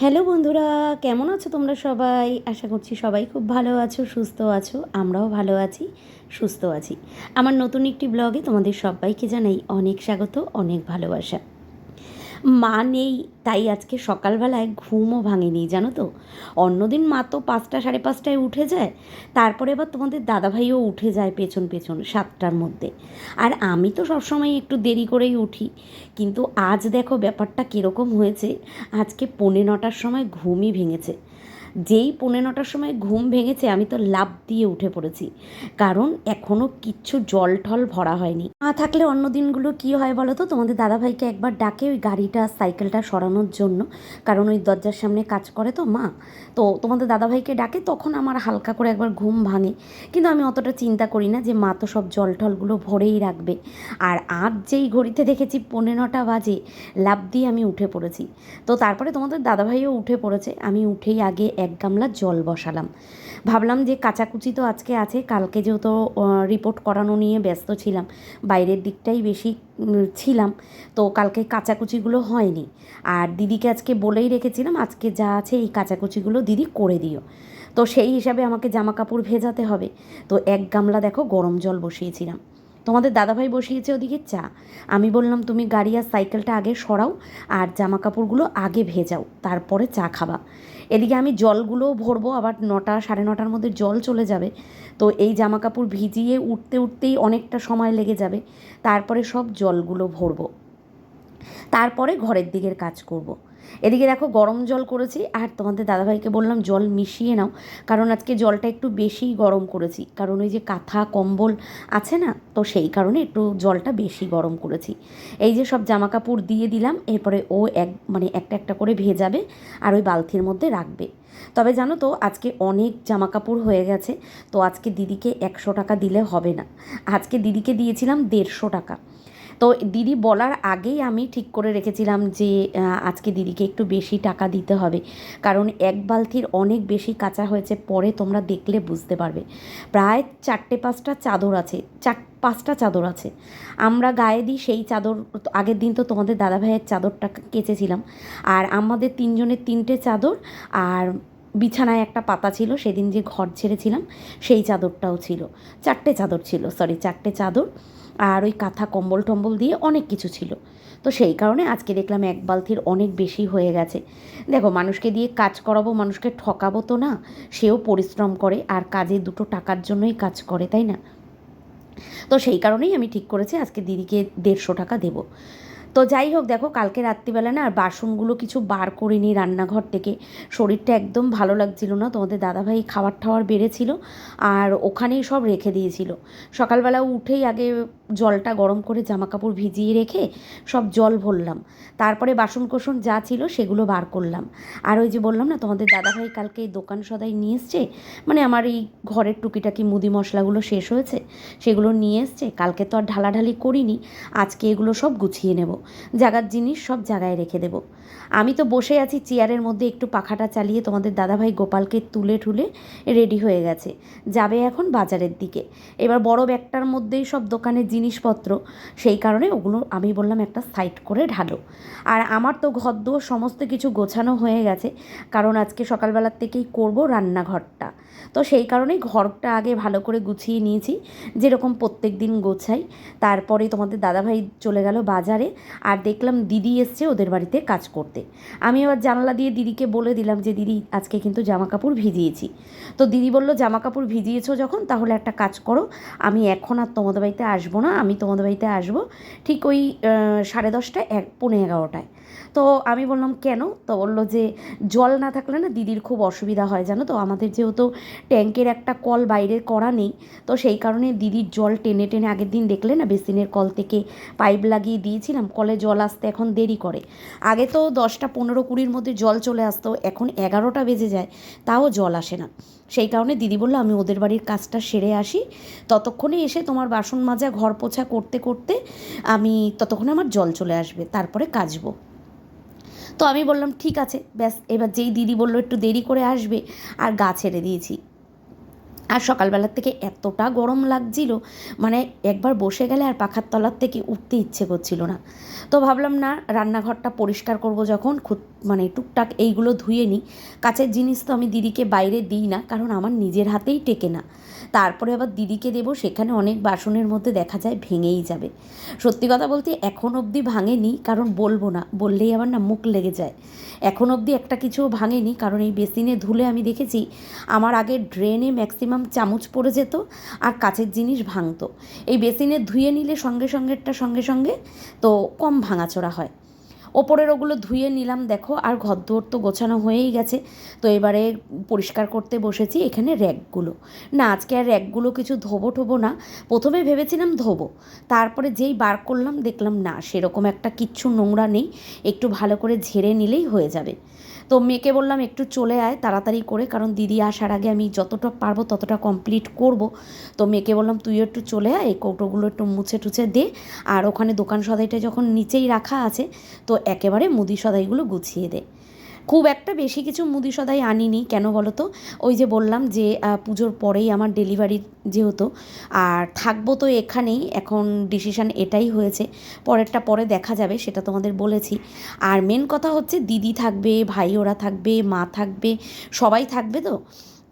Hello বন্ধুরা, কেমন আছো তোমরা সবাই? আশা করছি সবাই খুব ভালো আছো, সুস্থ আছো, আমরাও ভালো আছি, সুস্থ আছি। আমার নতুন একটি ব্লগে তোমাদের সবাইকে জানাই অনেক স্বাগত, অনেক ভালোবাসা। মা নেই, তাই আজকে সকালবেলায় ঘুমও ভাঙেনি, জানো তো? অন্যদিন মা তো পাঁচটা, সাড়ে পাঁচটায় উঠে যায়, তারপরে এবার তোমাদের দাদাভাইও উঠে যায় পেছন পেছন সাতটার মধ্যে। আর আমি তো সবসময় একটু দেরি করেই উঠি, কিন্তু আজ দেখো ব্যাপারটা কীরকম হয়েছে, আজকে পৌনে নটার সময় ঘুমই ভেঙেছে। যেই পৌনে নটার সময় ঘুম ভেঙেছে, আমি তো লাভ দিয়ে উঠে পড়েছি। কারণ এখনও কিচ্ছু জল ঠল ভরা হয়নি। মা থাকলে অন্য দিনগুলো কী হয় বলো তো? তোমাদের দাদাভাইকে একবার ডাকে ওই গাড়িটা, সাইকেলটা সরানোর জন্য। কারণ ওই দরজার সামনে কাজ করে তো মা। তো তোমাদের দাদাভাইকে ডাকে, তখন আমার হালকা করে একবার ঘুম ভাঙে। কিন্তু আমি অতটা চিন্তা করি না যে মা তো সব জল টলগুলো ভরেই রাখবে। আর আজ যেই ঘড়িতে দেখেছি পৌনে নটা বাজে লাভ দিয়ে আমি উঠে পড়েছি। তো তারপরে তোমাদের দাদাভাইও উঠে পড়েছে। আমি উঠেই আগে এক গামলা জল বসালাম। ভাবলাম যে কাচাকুচি তো আজকে আছে, কালকে যেহেতু রিপোর্ট করানো নিয়ে ব্যস্ত ছিলাম, বাইরের দিকটাই বেশি ছিলাম, তো কালকে কাচাকুচিগুলো হয়নি। আর দিদিকে আজকে বলেই রেখেছিলাম, আজকে যা আছে এই কাচাকুচিগুলো দিদি করে দিও। তো সেই হিসাবে আমাকে জামা কাপড় ভেজাতে হবে। তো এক গামলা দেখো গরম জল বসিয়েছিলাম। তোমাদের দাদাভাই বসিয়েছে ওদিকে চা। আমি বললাম, তুমি গাড়ি আর সাইকেলটা আগে সরাও আর জামা কাপড়গুলো আগে ভেজাও, তারপরে চা খাবা। এদিকে আমি জলগুলোও ভরবো, আবার নটা, সাড়ে নটার মধ্যে জল চলে যাবে। তো এই জামা কাপড় ভিজিয়ে উঠতে উঠতেই অনেকটা সময় লেগে যাবে। তারপরে সব জলগুলো ভরবো। তারপরে ঘরের দিকের কাজ করব। এদিকে দেখো গরম জল করেছি, আর তোমাদের দাদাভাইকে বললাম জল মিশিয়ে নাও, কারণ আজকে জলটা একটু বেশিই গরম করেছি। কারণ ওই যে কাঁথা, কম্বল আছে না, তো সেই কারণে একটু জলটা বেশি গরম করেছি। এই যে সব জামা কাপড় দিয়ে দিলাম, এরপরে ও এক মানে একটা একটা করে ভেজাবে আর ওই বালতির মধ্যে রাখবে। তবে জানো তো, আজকে অনেক জামা কাপড় হয়ে গেছে, তো আজকে দিদিকে একশো টাকা দিলে হবে না। আজকে দিদিকে দিয়েছিলাম দেড়শো টাকা। তো দিদি বলার আগেই আমি ঠিক করে রেখেছিলাম যে আজকে দিদিকে একটু বেশি টাকা দিতে হবে। কারণ এক বালতির অনেক বেশি কাঁচা হয়েছে, পরে তোমরা দেখলে বুঝতে পারবে। প্রায় চারটে পাঁচটা চাদর আছে, চার পাঁচটা চাদর আছে। আমরা গায়ে দিই সেই চাদর, আগের দিন তো তোমাদের দাদাভাইয়ের চাদরটা কেচেছিলাম। আর আমাদের তিনজনের তিনটে চাদর, আর বিছানায় একটা পাতা ছিল, সেদিন যে ঘর ছেড়েছিলাম, সেই চাদরটাও ছিল। চারটে চাদর ছিল সরি চারটে চাদর। আর ওই কাঁথা কম্বল টম্বল দিয়ে অনেক কিছু ছিল। তো সেই কারণে আজকে দেখলাম এক বালতির অনেক বেশি হয়ে গেছে। দেখো, মানুষকে দিয়ে কাজ করাবো, মানুষকে ঠকাবো তো না, সেও পরিশ্রম করে আর কাজে দুটো টাকার জন্যই কাজ করে, তাই না? তো সেই কারণেই আমি ঠিক করেছি আজকে দিদিকে দেড়শো টাকা দেবো। তো যাই হোক, দেখো কালকে রাত্রিবেলা না আর বাসনগুলো কিছু বার করিনি রান্নাঘর থেকে। শরীরটা একদম ভালো লাগছিল না। তোমাদের দাদাভাই খাবার টাওয়ার বেড়েছিল আর ওখানেই সব রেখে দিয়েছিল। সকালবেলা উঠেই আগে জলটা গরম করে জামা কাপড় ভিজিয়ে রেখে সব জল ভরলাম। তারপরে বাসন কোসন যা ছিল সেগুলো বার করলাম। আর ওই যে বললাম না, তোমাদের দাদাভাই কালকে দোকান সদাই নিয়ে এসছে। মানে আমার এই ঘরের টুকিটাকি মুদি মশলাগুলো শেষ হয়েছে, সেগুলো নিয়ে এসছে। কালকে তো আর ঢালাঢালি করিনি, আজকে এগুলো সব গুছিয়ে নেব। জাগার জিনিস সব জায়গায় রেখে দেব। আমি তো বসে আছি চেয়ারের মধ্যে একটু পাখাটা চালিয়ে তোমাদের দাদাভাই গোপালকে তুলে ঠুলে রেডি হয়ে গেছে। যাবে এখন বাজারের দিকে। এবার বড় ব্যাগটার মধ্যেই সব দোকানের জিনিসপত্র। সেই কারণে ওগুলো আমি বললাম একটা সাইড করে ঢালো। আর আমার তো ঘর দুয়ার সমস্ত কিছু গোছানো হয়ে গেছে। কারণ আজকে সকালবেলার থেকেই করব রান্নাঘরটা। তো সেই কারণেই ঘরটা আগে ভালো করে গুছিয়ে নিয়েছি। যেরকম প্রত্যেক দিন গোছাই, তারপরে তোমাদের দাদাভাই চলে গেল বাজারে আর দেখলাম দিদি এসছে ওদের বাড়িতে কাজ করতে। আমি আবার জানলা দিয়ে দিদিকে বলে দিলাম যে, দিদি, আজকে কিন্তু জামা কাপড় ভিজিয়েছি। তো দিদি বলল জামা কাপড় ভিজিয়েছো যখন, তাহলে একটা কাজ করো। আমি এখন আর তোমাদের বাড়িতে আসব না, আমি তোমাদের বাড়িতে আসব ঠিক ওই সাড়ে দশটায়, এক, পৌনে এগারোটায়। তো আমি বললাম, কেন? তো বলল যে, জল না থাকলে না দিদির খুব অসুবিধা হয়। জানো তো, আমাদের যেহেতু ট্যাঙ্কের একটা কল বাইরে করা নেই, তো সেই কারণে দিদির জল টেনে টেনে আগের দিন দেখলে না বেসিনের কল থেকে পাইপ লাগিয়ে দিয়েছিলাম, কলে জল আসতে এখন দেরি করে। আগে তো দশটা পনেরো কুড়ির মধ্যে জল চলে আসতো, এখন এগারোটা বেজে যায়, তাও জল আসে না। সেই কারণে দিদি বলল, আমি ওদের বাড়ির কাজটা সেরে আসি। ততক্ষণে এসে তোমার বাসন মাজা, ঘর পোছা করতে করতে আমি, ততক্ষণে আমার জল চলে আসবে, তারপরে কাচবো। তো আমি বললাম, ঠিক আছে। ব্যাস, এবার যেই দিদি বলল, একটু দেরি করে আসবে। আর গা ছেড়ে দিয়েছি। আর সকালবেলার থেকে এতটা গরম লাগছিল মানে একবার বসে গেলে আর পাখার তলার থেকে উঠতে ইচ্ছে করছিল না। তো ভাবলাম না, রান্নাঘরটা পরিষ্কার করব যখন মানে টুকটাক এইগুলো ধুয়ে নিই। কাছের জিনিস তো আমি দিদিকে বাইরে দিই না, কারণ আমার নিজের হাতেই টেকে না। তারপরে আবার দিদিকে দেবো, সেখানে অনেক বাসনের মধ্যে দেখা যায় ভেঙেই যাবে। সত্যি কথা বলতে এখন অবধি ভাঙেনি, কারণ বলব না, বললেই আবার না মুখ লেগে যায়। এখন অবধি একটা কিছুও ভাঙেনি, কারণ এই বেসিনে ধুলে আমি দেখেছি, আমার আগে ড্রেনে ম্যাক্সিমাম চামচ পড়ে যেত আর কাচের জিনিস ভাঙতো। এই বেসিনে ধুয়ে নিলে সঙ্গে সঙ্গেরটা সঙ্গে সঙ্গে তো কম ভাঙাচোরা হয়। ওপরের ওগুলো ধুয়ে নিলাম, দেখো, আর ঘরদোর তো গোছানো হয়েই গেছে। তো এবারে পরিষ্কার করতে বসেছি এখানে র্যাকগুলো। না, আজকে আর র্যাকগুলো কিছু ধোবো ঠোবো না। প্রথমে ভেবেছিলাম ধোবো। তারপরে যেই বার করলাম, দেখলাম না, সেরকম একটা কিচ্ছু নোংরা নেই। একটু ভালো করে ঝেড়ে নিলেই হয়ে যাবে। তো মেয়েকে বললাম, একটু চলে আয় তাড়াতাড়ি করে, কারণ দিদি আসার আগে আমি যতটা পারব ততটা কমপ্লিট করব। তো মেয়েকে বললাম, তুইও একটু চলে আয়, এই কৌটোগুলো একটু মুছে টুছে দে। আর ওখানে দোকান সদাইটা যখন নিচেই রাখা আছে, তো একেবারে মুদি সদাইগুলো গুছিয়ে দে। খুব একটা বেশি কিছু মুদি সদাই আনিনি, কেন বলো তো ওই যে বললাম যে পুজোর পরেই আমার ডেলিভারি যেহেতু, আর থাকব তো এখানেই, এখন ডিসিশান এটাই হয়েছে। পরেরটা পরে দেখা যাবে, সেটা তোমাদের বলেছি। আর মেন কথা হচ্ছে দিদি থাকবে, ভাই ওরা থাকবে, মা থাকবে, সবাই থাকবে তো?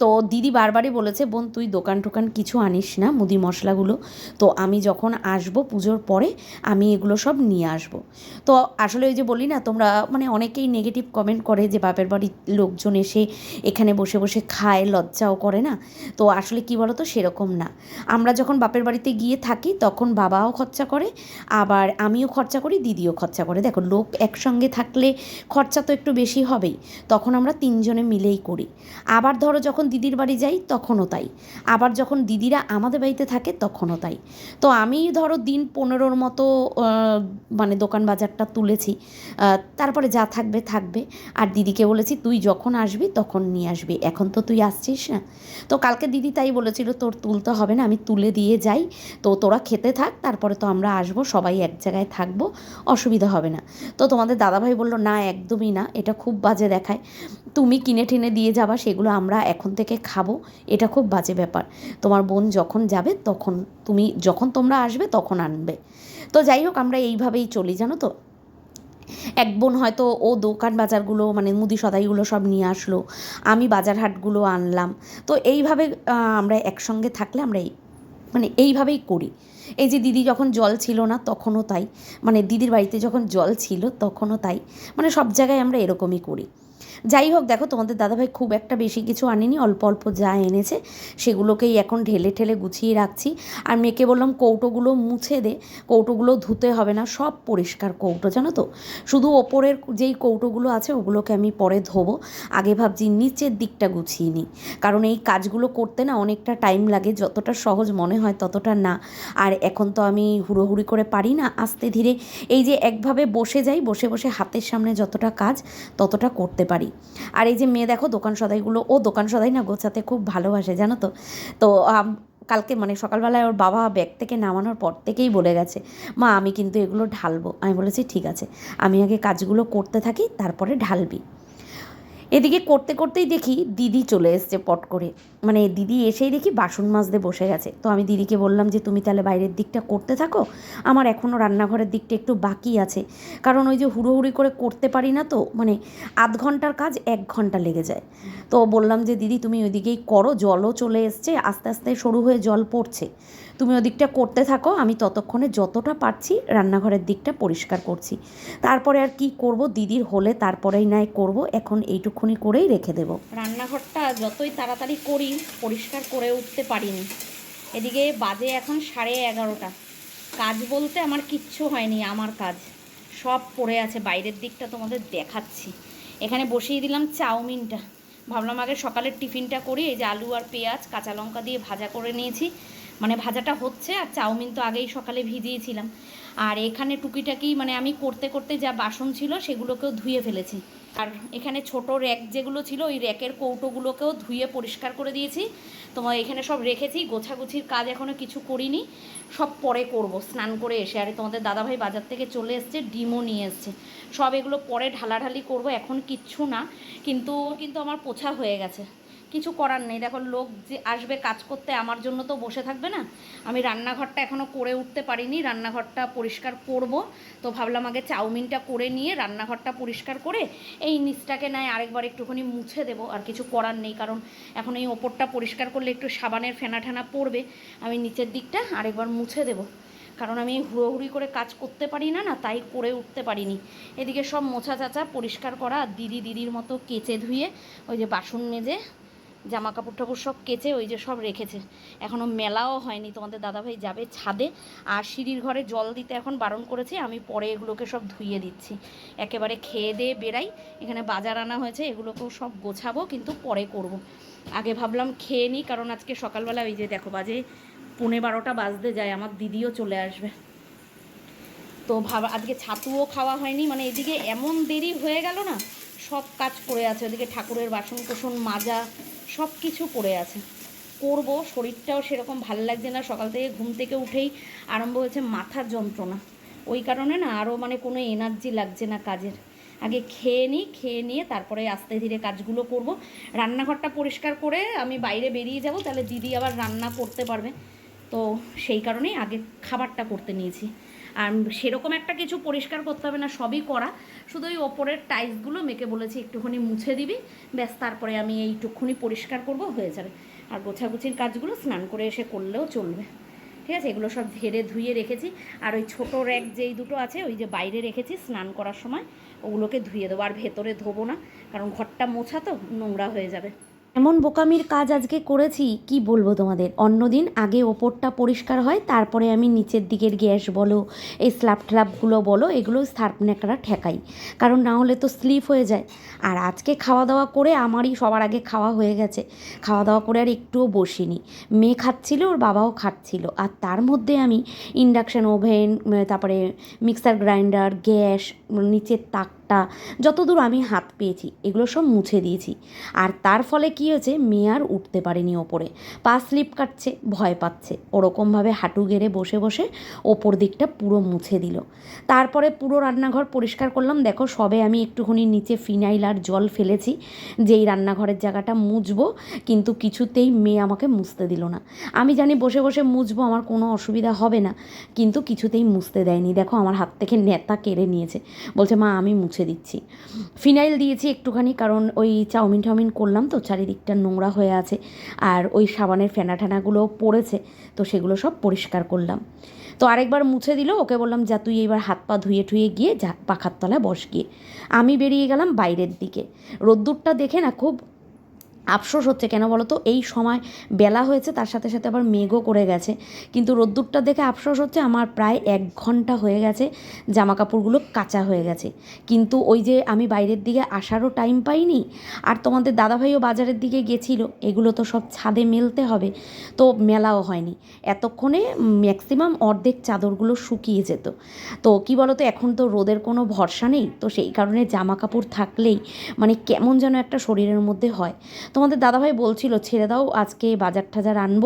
তো দিদি বারবারই বলেছে, বোন, তুই দোকান টোকান কিছু আনিস না, মুদি মশলাগুলো। তো আমি যখন আসব পুজোর পরে, আমি এগুলো সব নিয়ে আসব। তো আসলে ওই যে বলি না, তোমরা মানে অনেকেই নেগেটিভ কমেন্ট করে যে বাপের বাড়ির লোকজন এসে এখানে বসে বসে খায়, লজ্জাও করে না। তো আসলে কি বলো তো সেরকম না। আমরা যখন বাপের বাড়িতে গিয়ে থাকি, তখন বাবাও খরচা করে, আবার আমিও খরচা করি, দিদিও খরচা করে। দেখো, লোক একসঙ্গে থাকলে খরচা তো একটু বেশি হবেই, তখন আমরা তিনজনে মিলেই করি। আবার ধরো যখন দিদির বাড়ি যাই, তখনও তাই। আবার যখন দিদিরা আমাদের বাড়িতে থাকে, তখনও তাই। তো আমি ধরো দিন পনেরোর মতো মানে দোকান বাজারটা তুলেছি। তারপরে যা থাকবে থাকবে। আর দিদিকে বলেছি, তুই যখন আসবি, তখন নিয়ে আসবি। এখন তো তুই আসছিস না? তো কালকে দিদি তাই বলেছিল, তোর তুলতে হবে না, আমি তুলে দিয়ে যাই। তো তোরা খেতে থাক, তারপরে তো আমরা আসব, সবাই এক জায়গায় থাকব, অসুবিধা হবে না। তো তোমাদের দাদাভাই বলল, না, একদমই না, এটা খুব বাজে দেখায়। তুমি কিনে টিনে দিয়ে যাবা, সেগুলো আমরা এখন থেকে খাব। এটা খুব বাজে ব্যাপার। তোমার বোন যখন যাবে, তখন তুমি, যখন তোমরা আসবে, তখন আনবে। তো যাই হোক, আমরা এইভাবেই চলি, জানো তো? এক বোন হয়তো ও দোকান বাজারগুলো মানে মুদি সদাইগুলো সব নিয়ে আসলো, আমি বাজার হাটগুলো আনলাম। তো এইভাবে আমরা একসঙ্গে থাকলে আমরা এই মানে এইভাবেই করি। এই যে দিদি যখন জল ছিল না, তখনও তাই। মানে দিদির বাড়িতে যখন জল ছিল, তখনও তাই। মানে সব জায়গায় আমরা এরকমই করি। যাই হোক, দেখো তোমাদের দাদাভাই খুব একটা বেশি কিছু আনেনি, অল্প অল্প যা এনেছে সেগুলোকেই এখন ঢেলে ঠেলে গুছিয়ে রাখছি। আর মেয়েকে বললাম, কৌটোগুলো মুছে দে, কৌটোগুলো ধুতে হবে না, সব পরিষ্কার কৌটো, জানো তো? শুধু ওপরের যেই কৌটোগুলো আছে, ওগুলোকে আমি পরে ধোবো। আগে ভাবছি নিচের দিকটা গুছিয়ে নিই, কারণ এই কাজগুলো করতে না অনেকটা টাইম লাগে, যতটা সহজ মনে হয় ততটা না। আর এখন তো আমি হুড়োহুড়ি করে পারি না, আস্তে ধীরে এই যে একভাবে বসে যাই, বসে বসে হাতের সামনে যতটা কাজ ততটা করতে পারি। আর এই যে মেয়ে দেখো, দোকান সদাইগুলো, ও দোকান সদাই না গোছাতে খুব ভালোবাসে, জানো তো? তো কালকে মানে সকালবেলায় ওর বাবা ব্যাগ থেকে নামানোর পর থেকেই বলে গেছে, মা, আমি কিন্তু এগুলো ঢালবো। আমি বলেছি, ঠিক আছে। আমি আগে কাজগুলো করতে থাকি, তারপরে ঢালবি। এদিকে করতে করতেই দেখি দিদি চলে এসছে পট করে। মানে দিদি এসেই দেখি বাসন মাজতে বসে গেছে। তো আমি দিদিকে বললাম যে, তুমি তাহলে বাইরের দিকটা করতে থাকো। আমার এখনও রান্নাঘরের দিকটা একটু বাকি আছে। কারণ ওই যে হুড়োহুড়ি করে করতে পারি না তো মানে আধ ঘণ্টার কাজ এক ঘণ্টা লেগে যায়। তো বললাম যে, দিদি তুমি ওইদিকেই করো, জলও চলে এসছে, আস্তে আস্তে সরু হয়ে জল পড়ছে। তুমি ওদিকটা করতে থাকো, আমি ততক্ষণে যতটা পারছি রান্নাঘরের দিকটা পরিষ্কার করছি। তারপরে আর কি করব, দিদির হলে তারপরেই নাই করব, এখন এইটুকুনি করেই রেখে দেব। রান্নাঘরটা যতই তাড়াতাড়ি করি, পরিষ্কার করে উঠতে পারিনি। এদিকে বাজে এখন সাড়ে এগারোটা। কাজ বলতে আমার কিচ্ছু হয়নি, আমার কাজ। সব পড়ে আছে, বাইরের দিকটা তোমাদের দেখাচ্ছি। এখানে বসিয়ে দিলাম চাউমিনটা। ভাবলাম আগে সকালের টিফিনটা করি, এই যে আলু আর পেঁয়াজ, কাঁচা লঙ্কা দিয়ে ভাজা করে নিয়েছি। মানে ভাজাটা হচ্ছে আর চাউমিন তো আগেই সকালে ভিজিয়েছিলাম। আর এখানে টুকিটাকি মানে আমি করতে করতে যা বাসন ছিল সেগুলোকেও ধুয়ে ফেলেছি। আর এখানে ছোট র্যাক যেগুলো ছিল ওই র্যাকের কৌটোগুলোকেও ধুয়ে পরিষ্কার করে দিয়েছি। তোমার এখানে সব রেখেছি, গোছাগুছির কাজ এখনও কিছু করিনি। সব পরে করব, স্নান করে এসে। আর তোমাদের দাদাভাই বাজার থেকে চলে এসছে, ডিমও নিয়ে এসছে। সব এগুলো পরে ঢালাঢালি করব, এখন কিচ্ছু না। কিন্তু কিন্তু আমার পোছা হয়ে গেছে। কিছু করার নেই। দেখো, লোক যে আসবে কাজ করতে আমার জন্য তো বসে থাকবে না। আমি রান্নাঘরটা এখনও করে উঠতে পারিনি। রান্নাঘরটা পরিষ্কার করব। তো ভাবলাম আগে চাউমিনটা করে নিয়ে রান্নাঘরটা পরিষ্কার করে এই নিচটাকে নয় আরেকবার একটুখানি মুছে দেবো। আর কিছু করার নেই, কারণ এখন এই ওপরটা পরিষ্কার করলে একটু সাবানের ফেনা ঠেনা পড়বে। আমি নিচের দিকটা আরেকবার মুছে দেবো। কারণ আমি হুড়োহুড়ি করে কাজ করতে পারি না না তাই করে উঠতে পারিনি। এদিকে সব মোছা চাচা পরিষ্কার করা আর দিদি দিদির মতো কেচে ধুয়ে ওই যে বাসন মেজে জামা কাপড় টাপড় সব কেচে ওই যে সব রেখেছে। এখনও মেলাও হয়নি, তোমাদের দাদাভাই যাবে ছাদে। আর সিঁড়ির ঘরে জল দিতে এখন বারণ করেছে, আমি পরে এগুলোকে সব ধুইয়ে দিচ্ছি। একেবারে খেয়ে দিয়ে বেরাই এখানে বাজার আনা হয়েছে, এগুলোকেও সব গোছাবো, কিন্তু পরে করব। আগে ভাবলাম খেয়ে নিই, কারণ আজকে সকালবেলা ওই যে দেখো বাজে পৌনে বারোটা বাজতে যায়, আমার দিদিও চলে আসবে। তো ভাব, আজকে ছাতুও খাওয়া হয়নি মানে এদিকে এমন দেরি হয়ে গেল না, সব কাজ পড়ে আছে। ওদিকে ঠাকুরের বাসন কোসন মাজা সব কিছু পড়ে আছে। করব, শরীরটাও সেরকম ভালো লাগছে না। সকাল থেকে ঘুম থেকে উঠেই আরম্ভ হয়েছে মাথার যন্ত্রণা। ওই কারণে না আরও মানে কোনো এনার্জি লাগছে না কাজের। আগে খেয়ে নিই, খেয়ে নিয়ে তারপরে আস্তে ধীরে কাজগুলো করব। রান্নাঘরটা পরিষ্কার করে আমি বাইরে বেরিয়ে যাব, তাহলে দিদি আবার রান্না করতে পারবে। তো সেই কারণেই আগে খাবারটা করতে নিয়েছি। আর সেরকম একটা কিছু পরিষ্কার করতে হবে না, সবই করা। শুধু ওই ওপরের টাইলসগুলো মেকে বলেছি, একটুখানি মুছে দিবি, ব্যাস, তারপরে আমি এইটুকুনি পরিষ্কার করব, হয়ে যাবে। আর গোছাগুছির কাজগুলো স্নান করে এসে করলেও চলবে। ঠিক আছে? এগুলো সব ঝেড়ে ধুয়ে রেখেছি। আর ওই ছোটো র্যাক যেই দুটো আছে, ওই যে বাইরে রেখেছি স্নান করার সময়, ওগুলোকে ধুয়ে দেবো। আর ভেতরে ধোবো না, কারণ ঘরটা মোছা তো, নোংরা হয়ে যাবে। এমন বোকামির কাজ আজকে করেছি, কি বলব তোমাদের? অন্যদিন আগে ওপরটা পরিষ্কার হয়, তারপরে আমি নিচের দিকের গ্যাস বলো, এই স্ল্যাব ট্ল্যাবগুলো বলো, এগুলো সার্প ন্যাকড়া ঠেকাই। কারণ না হলে তো স্লিপ হয়ে যায়। আর আজকে খাওয়া দাওয়া করে আমারই সবার আগে খাওয়া হয়ে গেছে। খাওয়া দাওয়া করে আর একটুও বসিনি। মেয়ে খাচ্ছিল, ওর বাবাও খাচ্ছিল। আর তার মধ্যে আমি ইন্ডাকশান ওভেন তারপরে মিক্সার গ্রাইন্ডার, গ্যাস, নিচের তাকটা যতদূর আমি হাত পেয়েছি, এগুলো সব মুছে দিয়েছি। আর তার ফলে কী হয়েছে, মেয়ে আর উঠতে পারেনি ওপরে। পা স্লিপ কাটছে, ভয় পাচ্ছে। ওরকমভাবে হাঁটু গেড়ে বসে বসে ওপর দিকটা পুরো মুছে দিল। তারপরে পুরো রান্নাঘর পরিষ্কার করলাম। দেখো, সবে আমি একটুখানি নিচে ফিনাইল আর জল ফেলেছি, যেই রান্নাঘরের জায়গাটা মুছবো, কিন্তু কিছুতেই মেয়ে আমাকে মুছতে দিল না। আমি জানি বসে বসে মুছবো, আমার কোনো অসুবিধা হবে না, কিন্তু কিছুতেই মুছতে দেয়নি। দেখো, আমার হাত থেকে নেতা কেড়ে নিয়েছে। বলছে, মা, আমি মুছে দিচ্ছি। ফিনাইল দিয়েছি একটুখানি, কারণ ওই চাউমিন টাউমিন করলাম তো, চারিদিকটা নোংরা হয়ে আছে। আর ওই সাবানের ফেনা ঠেনাগুলোও পড়েছে, তো সেগুলো সব পরিষ্কার করলাম। তো আরেকবার মুছে দিল, ওকে বললাম, যা, তুই এবার হাত পা ধুয়ে ঠুয়ে গিয়ে যা, পাখার তলায় বস গিয়ে। আমি বেরিয়ে গেলাম বাইরের দিকে। রোদ্দুরটা দেখে না খুব আফসোস হচ্ছে কেন বলো তো এই সময় বেলা হয়েছে, তার সাথে সাথে আবার মেঘও করে গেছে। কিন্তু রোদ্দুরটা দেখে আফসোস হচ্ছে আমার প্রায় এক ঘণ্টা হয়ে গেছে জামা কাপড়গুলো কাঁচা হয়ে গেছে। কিন্তু ওই যে আমি বাইরের দিকে আসারও টাইম পাইনি, আর তোমাদের দাদাভাইও বাজারের দিকে গেছিল, এগুলো তো সব ছাদে মেলতে হবে, তো মেলাও হয়নি। এতক্ষণে ম্যাক্সিমাম অর্ধেক চাদরগুলো শুকিয়ে যেত। তো কি বলো তো এখন তো রোদের কোনো ভরসা নেই, তো সেই কারণে জামা কাপড় থাকলেই মানে কেমন যেন একটা শরীরের মধ্যে হয়। তোমাদের দাদাভাই বলছিল, ছেড়ে দাও, আজকে বাজার টাজার আনব,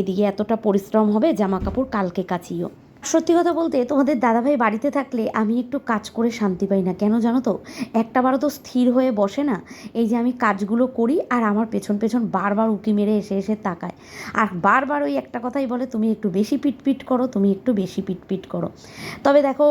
এদিকে এতটা পরিশ্রম হবে জামা কাপড় কালকে কাচিও। সত্যি কথা বলতে, তোমাদের দাদাভাই বাড়িতে থাকলে আমি একটু কাজ করে শান্তি পাই না। কেন জানো তো? একটা বারও তো স্থির হয়ে বসে না। এই যে আমি কাজগুলো করি আর আমার পেছন পেছন বারবার উকি মেরে এসে এসে তাকায়। আর বারবার ওই একটা কথাই বলে, তুমি একটু বেশি পিটপিট করো, তুমি একটু বেশি পিটপিট করো। তবে দেখো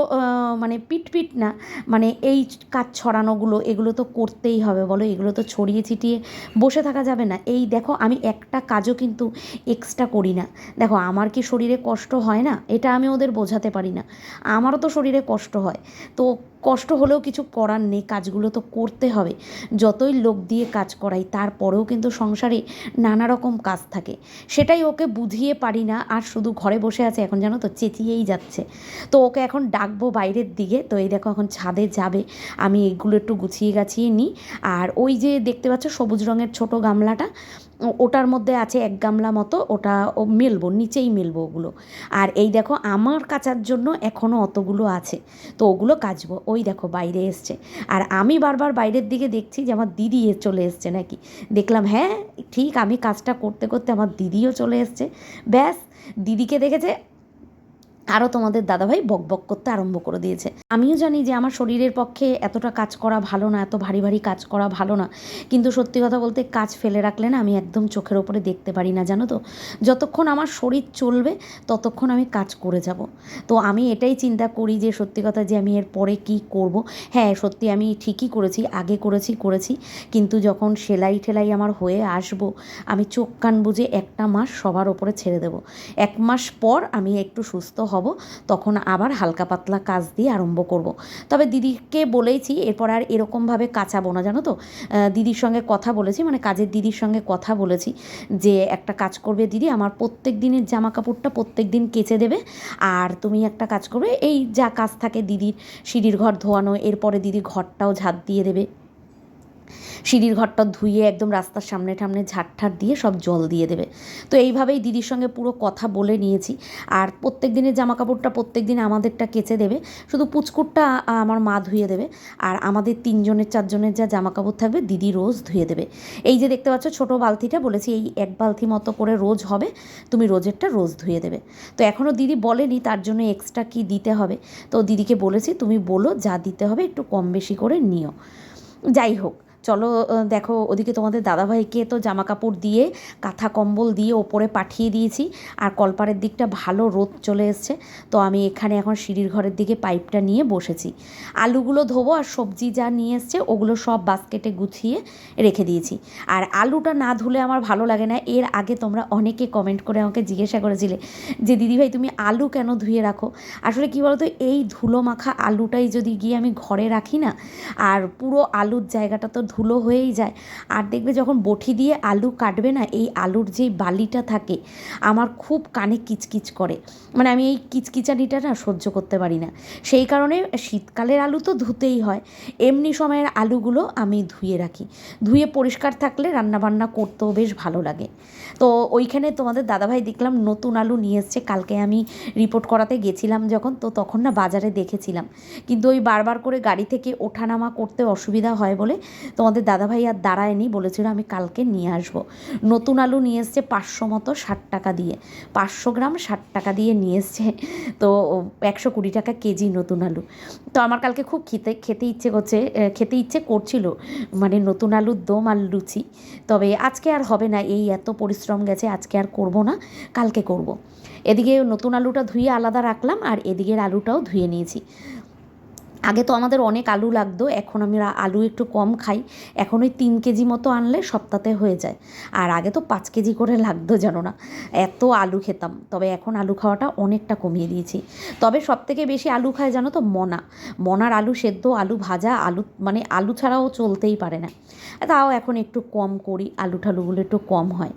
মানে পিটপিট না মানে এই কাজ ছড়ানোগুলো, এগুলো তো করতেই হবে বলো, এগুলো তো ছড়িয়ে ছিটিয়ে বসে থাকা যাবে না। এই দেখো, আমি একটা কাজও কিন্তু এক্সট্রা করি না। দেখো, আমার কি শরীরে কষ্ট হয় না? এটা আমি ওদের বোঝাতে পারি না। আমারও তো শরীরে কষ্ট হয়। তো কষ্ট হলেও কিছু করার নেই, কাজগুলো তো করতে হবে। যতই লোক দিয়ে কাজ করাই, তারপরেও কিন্তু সংসারে নানা রকম কাজ থাকে। সেটাই ওকে বুঝিয়ে পারি না, আর শুধু ঘরে বসে আছে এখন জানো তো, চেঁচিয়েই যাচ্ছে। তো ওকে এখন ডাকবো বাইরের দিকে। তো এই দেখো এখন ছাদে যাবে। আমি এগুলো একটু গুছিয়ে গাছিয়ে নিই। আর ওই যে দেখতে পাচ্ছ সবুজ রঙের ছোট গামলাটা ওটার মধ্যে আছে এক গামলা মতো ওটা ও মেলবো, নিচেই মেলবো ওগুলো। আর এই দেখো, আমার কাচার জন্য এখনও অতগুলো আছে। তো ওগুলো কাচবো। ওই দেখো, বাইরে এসছে। আর আমি বারবার বাইরের দিকে দেখছি যে আমার দিদি চলে এসছে নাকি। দেখলাম হ্যাঁ ঠিক আমি কাজটা করতে করতে আমার দিদিও চলে এসছে। ব্যাস, দিদিকে দেখেছে আরও তোমাদের দাদাভাই বক বক করতে আরম্ভ করে দিয়েছে। আমিও জানি যে আমার শরীরের পক্ষে এতটা কাজ করা ভালো না, এত ভারী ভারী কাজ করা ভালো না। কিন্তু সত্যি কথা বলতে কাজ ফেলে রাখলে না আমি একদম চোখের ওপরে দেখতে পারি না, জানো তো? যতক্ষণ আমার শরীর চলবে, ততক্ষণ আমি কাজ করে যাব। তো আমি এটাই চিন্তা করি যে সত্যি কথা যে আমি এর পরে কী করব। হ্যাঁ সত্যি আমি ঠিকই করেছি, আগে করেছি করেছি। কিন্তু যখন সেলাই ঠেলাই আমার হয়ে আসব, আমি চোখ কান বুঝে একটা মাস সবার ওপরে ছেড়ে দেবো। এক মাস পর আমি একটু সুস্থ হব, তখন আবার হালকা পাতলা কাজ দিয়ে আরম্ভ করব। তবে দিদিকে বলেইছি, এরপর আর এরকমভাবে কাচাবো না, জানো তো দিদির সঙ্গে কথা বলেছি মানে কাজের দিদির সঙ্গে কথা বলেছি যে, একটা কাজ করবে দিদি, আমার প্রত্যেক দিনের জামা কাপড়টা প্রত্যেক দিন কেচে দেবে, আর তুমি একটা কাজ করবে, এই যা কাজ থাকে দিদির সিঁড়ির ঘর ধোয়ানো, এরপরে দিদি ঘরটাও ঝাঁট দিয়ে দেবে সিঁড়ির ঘরটা ধুয়ে একদম রাস্তার সামনে টামনে ঝাড় দিয়ে সব জল দিয়ে দেবে। তো এইভাবেই দিদির সঙ্গে পুরো কথা বলে নিয়েছি। আর প্রত্যেক দিনের জামা কাপড়টা প্রত্যেক দিন আমাদেরটা কেচে দেবে। শুধু পুচকুটটা আমার মা ধুয়ে দেবে। আর আমাদের তিনজনের, চারজনের যা জামা কাপড় থাকবে, দিদি রোজ ধুয়ে দেবে। এই যে দেখতে পাচ্ছ, ছোটো বালতিটা বলেছি, এই এক বালতি মতো করে রোজ হবে। তুমি রোজেরটা রোজ ধুয়ে দেবে। তো এখনও দিদি বলেনি, তার জন্য এক্সট্রা কি দিতে হবে। তো দিদিকে বলেছি, তুমি বলো যা দিতে হবে, একটু কম বেশি করে নিও। যাই হোক চলো দেখো, ওদিকে তোমাদের দাদাভাইকে তো জামা কাপড় দিয়ে, কাঁথা কম্বল দিয়ে ওপরে পাঠিয়ে দিয়েছি। আর কলপারের দিকটা ভালো রোদ চলে এসছে। তো আমি এখানে এখন সিঁড়ির ঘরের দিকে পাইপটা নিয়ে বসেছি। আলুগুলো ধোবো আর সবজি যা নিয়ে এসছে, ওগুলো সব বাস্কেটে গুছিয়ে রেখে দিয়েছি। আর আলুটা না ধুলে আমার ভালো লাগে না। এর আগে তোমরা অনেকে কমেন্ট করে আমাকে জিজ্ঞাসা করেছিলে যে, দিদিভাই, তুমি আলু কেন ধুয়ে রাখো? আসলে কী বলতো, এই ধুলো মাখা আলুটাই যদি গিয়ে আমি ঘরে রাখি না, আর পুরো আলুর জায়গাটা তো ধুলো হয়েই যায়। আর দেখবে যখন বটি দিয়ে আলু কাটবে না, এই আলুর যেই বালিটা থাকে, আমার খুব কানে কিচকিচ করে। মানে আমি এই কিচকিচানিটা না সহ্য করতে পারি না। সেই কারণে শীতকালের আলু তো ধুতেই হয়। এমনি সময়ের আলুগুলো আমি ধুয়ে রাখি। ধুয়ে পরিষ্কার থাকলে রান্নাবান্না করতেও বেশ ভালো লাগে। তো ওইখানে তোমাদের দাদাভাই দেখলাম নতুন আলু নিয়ে এসছে। কালকে আমি রিপোর্ট করাতে গেছিলাম যখন, তো তখন না বাজারে দেখেছিলাম। কিন্তু ওই বারবার করে গাড়ি থেকে ওঠানামা করতে অসুবিধা হয় বলে তোমাদের দাদাভাই আর দাঁড়ায়নি, বলেছিল আমি কালকে নিয়ে আসব। নতুন আলু নিয়ে এসছে পাঁচশো মতো ষাট টাকা দিয়ে। পাঁচশো গ্রাম ষাট টাকা দিয়ে নিয়ে এসছে। তো একশো কুড়ি টাকা কেজি নতুন আলু। তো আমার কালকে খুব খেতে খেতে ইচ্ছে করছে খেতে ইচ্ছে করছিল মানে নতুন আলুর দম আর লুচি। তবে আজকে আর হবে না, এই এত পরিশ্রম গেছে, আজকে আর করব না, কালকে করব। এদিকে নতুন আলুটা ধুয়ে আলাদা রাখলাম, আর এদিকের আলুটাও ধুয়ে নিয়েছি। আগে তো আমাদের অনেক আলু লাগতো, এখন আমরা আলু একটু কম খাই। এখন ওই তিন কেজি মতো আনলে সপ্তাহে হয়ে যায়। আর আগে তো পাঁচ কেজি করে লাগতো জানো না। এত আলু খেতাম। তবে এখন আলু খাওয়াটা অনেকটা কমিয়ে দিয়েছি। তবে সব থেকে বেশি আলু খায় জানো তো মনা। মনার আলু সেদ্ধ, আলু ভাজা, আলু মানে আলু ছাড়াও চলতেই পারে না। তাও এখন একটু কম করি, আলু ঠালুগুলো একটু কম হয়।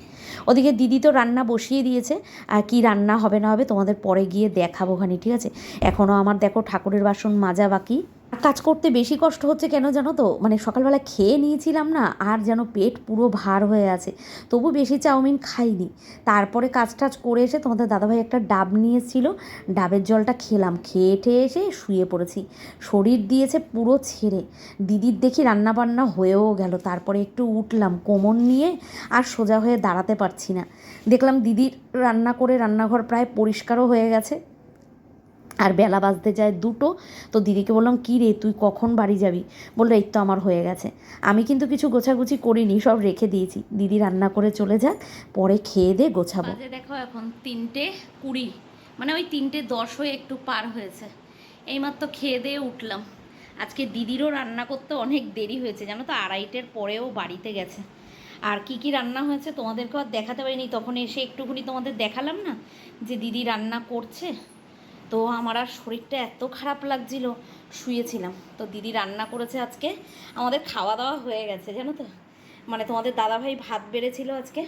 ওদিকে দিদি তো রান্না বসিয়ে দিয়েছে। আর কি রান্না হবে না হবে তোমাদের পরে গিয়ে দেখাবো খানি, ঠিক আছে? এখনও আমার দেখো ঠাকুরের বাসন মাজা বাকি। কাজ করতে বেশি কষ্ট হচ্ছে কেন জানো তো? মানে সকালবেলা খেয়ে নিয়েছিলাম না, আর যেন পেট পুরো ভার হয়ে আছে। তবু বেশি চাউমিন খাইনি। তারপরে কাজ টাজ করে এসে তোমাদের দাদাভাই একটা ডাব নিয়েছিল। ডাবের জলটা খেলাম। খেয়ে ঠেয়ে এসে শুয়ে পড়েছি। শরীর দিয়েছে পুরো ছেড়ে। দিদির দেখি রান্না বান্না হয়েও গেল। তারপরে একটু উঠলাম কোমর নিয়ে, আর সোজা হয়ে দাঁড়াতে পারছি না। দেখলাম দিদির রান্না করে রান্নাঘর প্রায় পরিষ্কারও হয়ে গেছে। আর বেলা বাজতে যায় দুটো, তো দিদিকে বললাম, কী রে, তুই কখন বাড়ি যাবি? বলল, এই তো আমার হয়ে গেছে। আমি কিন্তু কিছু গোছাগুছি করিনি, সব রেখে দিয়েছি। দিদি রান্না করে চলে যাক, পরে খেয়ে দিয়ে গোছাবো। দেখো এখন তিনটে কুড়ি মানে ওই তিনটে দশ হয়ে একটু পার হয়েছে। এইমাত্র খেয়ে দিয়ে উঠলাম। আজকে দিদিরও রান্না করতে অনেক দেরি হয়েছে, জানো তো, আড়াইটের পরেও বাড়িতে গেছে। আর কি কি রান্না হয়েছে তোমাদেরকে আর দেখাতে পারিনি, তখন এসে একটুখানি তোমাদের দেখালাম না যে দিদি রান্না করছে? তো আমার আর শরীরটা এত খারাপ লাগছিল, শুয়েছিলাম। তো দিদি রান্না করেছে আজকে। আমাদের খাওয়া দাওয়া হয়ে গেছে, জানো তো? মানে তোমাদের দাদাভাই ভাত বেড়েছিল আজকে।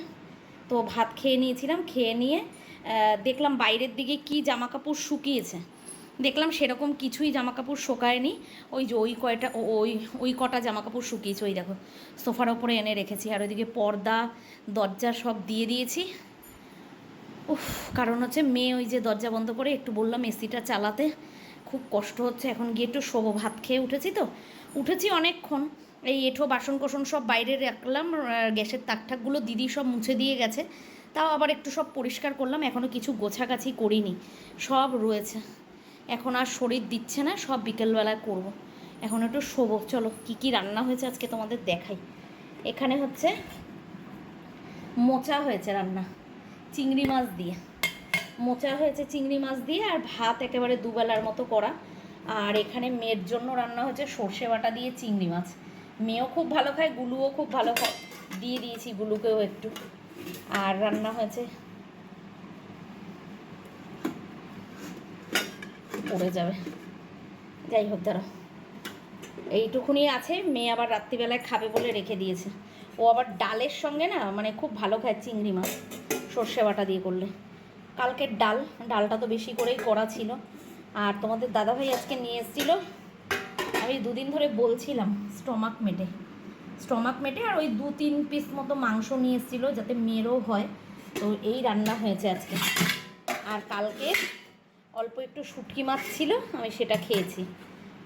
তো ভাত খেয়ে নিয়েছিলাম, খেয়ে নিয়ে দেখলাম বাইরের দিকে কি জামা কাপড় শুকিয়েছে। দেখলাম সেরকম কিছুই জামা কাপড় শোকায়নি। ওই যে ওই কয়টা ওই ওই কটা জামা কাপড় শুকিয়েছে, ওই দেখো। সোফার ওপরে এনে রেখেছি, আর ওইদিকে পর্দা, দরজা সব দিয়ে দিয়েছি। উফ, কারণ হচ্ছে মেয়ে ওই যে দরজা বন্ধ করে একটু বললাম এসিটা চালাতে। খুব কষ্ট হচ্ছে, এখন গিয়ে একটু শোবো, ভাত খেয়ে উঠেছি তো। উঠেছি অনেকক্ষণ, এই এঁঠো বাসন কোসন সব বাইরে রাখলাম গ্যাসের তাক ঠাকগুলো দিদি সব মুছে দিয়ে গেছে। তাও আবার একটু সব পরিষ্কার করলাম এখনও কিছু গোছাগাছি করিনি, সব রয়েছে। এখন আর শরীর দিচ্ছে না, সব বিকেলবেলায় করব। এখন একটু শোবো, চলো কি কি রান্না হয়েছে আজকে তোমাদের দেখাই। এখানে হচ্ছে মোচা হয়েছে রান্না। চিংড়ি মাছ দিয়ে। মোচা হয়েছে চিংড়ি মাছ দিয়ে আর ভাত একেবারে দুবেলার মতো করা। আর এখানে মেয়ের জন্য রান্না হয়েছে সর্ষে বাটা দিয়ে চিংড়ি মাছ। মেয়েও খুব ভালো খায়, গুলুও খুব ভালো খায়। দিয়ে দিয়েছি গুলুকেও একটু। আর রান্না হয়েছে পড়ে যাবে। যাই হোক, দাঁড়াও। এইটুকুনি আছে, মেয়ে আবার রাত্রিবেলায় খাবে বলে রেখে দিয়েছে। ও আবার ডালের সঙ্গে না মানে খুব ভালো খায় চিংড়ি মাছ। সর্ষে বাটা দিয়ে করলে। কালকের ডাল, ডালটা তো বেশি করেই করা ছিল। আর তোমাদের দাদাভাই আজকে নিয়ে এসেছিল। আমি দুদিন ধরে বলছিলাম, স্টমাক মেটে। স্টমাক মেটে আর ওই দু তিন পিস মতো মাংস নিয়ে এসেছিল যাতে মেয়েরও হয়। তো এই রান্না হয়েছে আজকে। আর কালকে অল্প একটু শুটকি মাছ ছিল, আমি সেটা খেয়েছি।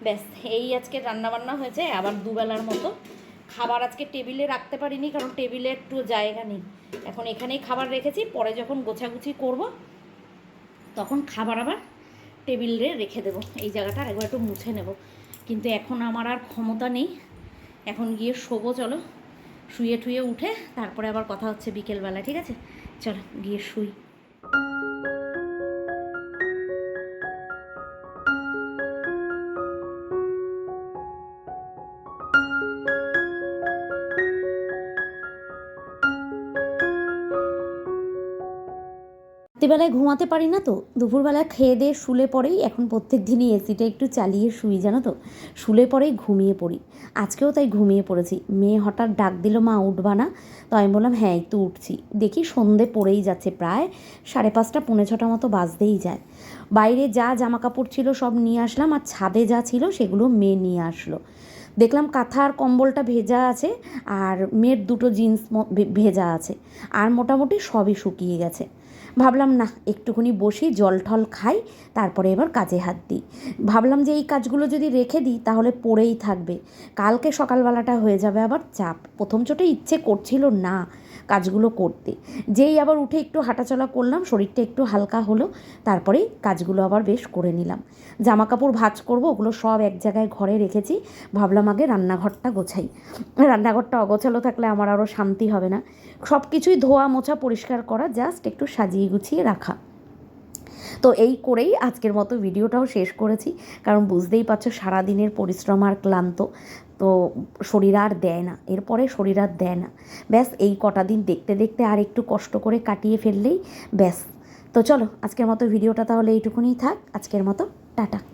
ব্যাস, এই আজকে রান্না বান্না হয়েছে, আবার দুবেলার মতো। খাবার আজকে টেবিলে রাখতে পারিনি, কারণ টেবিলে একটু জায়গা নেই। এখন এখানেই খাবার রেখেছি, পরে যখন গোছাগুছি করব, তখন খাবার আবার টেবিলে রেখে দেবো। এই জায়গাটা একবার একটু মুছে নেব। কিন্তু এখন আমার আর ক্ষমতা নেই। এখন গিয়ে শোবো, চলো। শুয়ে টুয়ে উঠে, তারপরে আবার কথা হচ্ছে বিকেলবেলা ঠিক আছে? চলো, গিয়ে শুই। রাত্রিবেলায় ঘুমাতে পারি না তো। দুপুরবেলা খেয়ে দিয়ে শুলে পরেই এখন প্রত্যেক দিনই এসিটা একটু চালিয়ে শুই, জানো তো। শুলে পরেই ঘুমিয়ে পড়ি। আজকেও তাই ঘুমিয়ে পড়েছি। মেয়ে হঠাৎ ডাক দিল, মা, উঠবা না? তো আমি বললাম হ্যাঁ একটু উঠছি। দেখি সন্ধে পড়েই যাচ্ছে প্রায় সাড়ে পাঁচটা, পৌনে ছটা মতো বাজতেই যায়। বাইরে যা জামা কাপড় ছিল সব নিয়ে আসলাম আর ছাদে যা ছিল সেগুলো মেয়ে নিয়ে আসলো। দেখলাম কাঁথা আর কম্বলটা ভেজা আছে আর মেয়ের দুটো জিন্স ভেজা আছে। আর মোটামুটি সবই শুকিয়ে গেছে। ভাবলাম না একটুখানি বসি, জল ঠল খাই, তারপরে এবার কাজে হাত দিই। ভাবলাম যে, এই কাজগুলো যদি রেখে দিই, তাহলে পড়েই থাকবে। কালকে সকালবেলাটা হয়ে যাবে আবার চাপ। প্রথম চোটে ইচ্ছে করছিল না কাজগুলো করতে। যেই আবার উঠে একটু হাঁটাচলা করলাম, শরীরটা একটু হালকা হলো, তারপরেই কাজগুলো আবার বেশ করে নিলাম। জামা কাপড় ভাজ করব, ওগুলো সব এক জায়গায় ঘরে রেখেছি। ভাবলাম, আগে রান্নাঘরটা গোছাই। রান্নাঘরটা অগোছালো থাকলে আমার আরও শান্তি হবে না। সব কিছুই ধোয়া মোছা পরিষ্কার করা, জাস্ট একটু সাজিয়ে গুছিয়ে রাখা। তো এই করেই আজকের মতো ভিডিওটাও শেষ করেছি। কারণ বুঝতেই পারছ, সারাদিনের পরিশ্রম আর ক্লান্ত। তো শরীর আর দেয় না। এরপরে শরীর আর দেয় না। ব্যাস, এই কটা দিন দেখতে দেখতে আর একটু কষ্ট করে কাটিয়ে ফেললেই ব্যাস। তো চলো, আজকের মতো ভিডিওটা তাহলে এইটুকুনি থাক। আজকের মতো, টাটা।